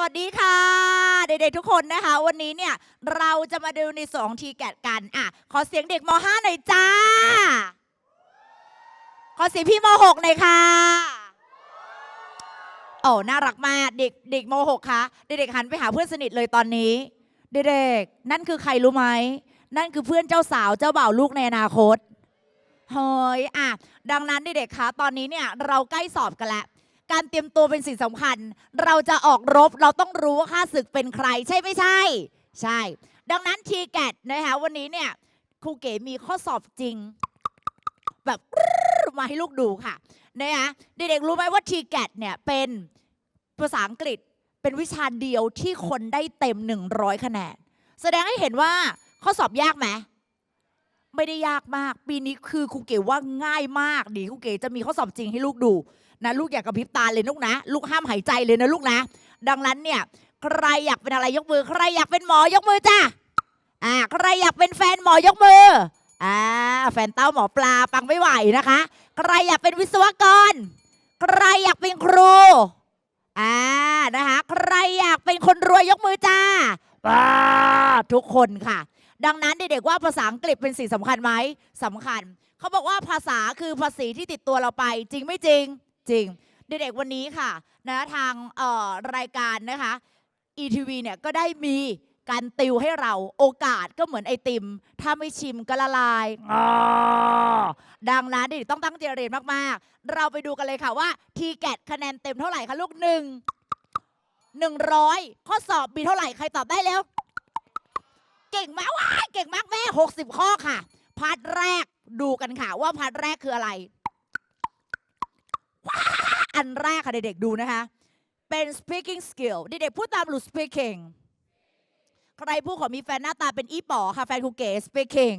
วัสดีค่ะ เด็กๆทุกคนนะคะ วันนี้เนี่ยเราจะมาดูในสองทีแกดกันอะขอเสียงเด็กม .5 หน่อยจ้า ขอเสียงพี่ม .6 หน่อยค่ะโอ้น่ารักมากเด็กเด็กม .6 คะเด็กๆหันไปหาเพื่อนสนิทเลยตอนนี้ เด็กๆนั่นคือใครรู้ไหมนั่นคือเพื่อนเจ้าสาวเจ้าบ่าวลูกในอนาคตเฮ้ยอะดังนั้นเด็กๆคะตอนนี้เนี่ยเราใกล้สอบกันแล้ว การเตรียมตัวเป็นสิ่งสำคัญ เราจะออกรบเราต้องรู้ว่าข้าศึกเป็นใครใช่ไม่ใช่ ใช่ ดังนั้นทีแกดนะคะวันนี้เนี่ยครูเก๋มีข้อสอบจริง แบบมาให้ลูกดูค่ะนะคะเด็กๆรู้ไหมว่าทีแกดเนี่ยเป็นภาษาอังกฤษเป็นวิชาเดียวที่คนได้เต็ม 100 คะแนน แสดงให้เห็นว่าข้อสอบยากไหม ไม่ได้ยากมาก ปีนี้คือครูเก๋ว่าง่ายมากดีครูเก๋จะมีข้อสอบจริงให้ลูกดูนะลูกอยากกระพริบตาเลยลูกนะ ลูกห้ามหายใจเลยนะลูกนะ ดังนั้นเนี่ยใครอยากเป็นอะไรยกมือ ใครอยากเป็นหมอยกมือจ้าอ่าใครอยากเป็นแฟนหมอยกมืออ่าแฟนเต้าหมอปลาปังไม่ไหวนะคะ ใครอยากเป็นวิศวกร ใครอยากเป็นครูอ่านะคะใครอยากเป็นคนรวยยกมือจ้าป้าทุกคนค่ะ ดังนั้นเด็กๆว่าภาษาอังกฤษเป็นสิ่งสำคัญไหมสำคัญ เขาบอกว่าภาษาคือภาษีที่ติดตัวเราไป จริงไม่จริงจริง เด็กๆวันนี้ค่ะนะทางเอ่อรายการนะคะ ETV เนี่ยก็ได้มีการติวให้เราโอกาสก็เหมือนไอติม ถ้าไม่ชิมก็ละลายอ๋อดังนั้นเด็กๆต้องตั้งใจเรียนมากๆ เราไปดูกันเลยค่ะว่าทีแกดคะแนนเต็มเท่าไหร่คะลูกหนึ่งหนึ่งร้อยข้อสอบมีเท่าไหร่ใครตอบได้แล้ว เก่งมากว้ายเก่งมากแม่60 ข้อค่ะ พาร์ทแรกดูกันค่ะ ว่าพาร์ทแรกคืออะไร อันแรกค่ะเด็กๆดูนะคะ เป็น speaking skill เด็กๆพูดตามหลุด speaking ใครพูดขอมีแฟนหน้าตาเป็นอีป๋อค่ะ แฟนครูเก๋ speaking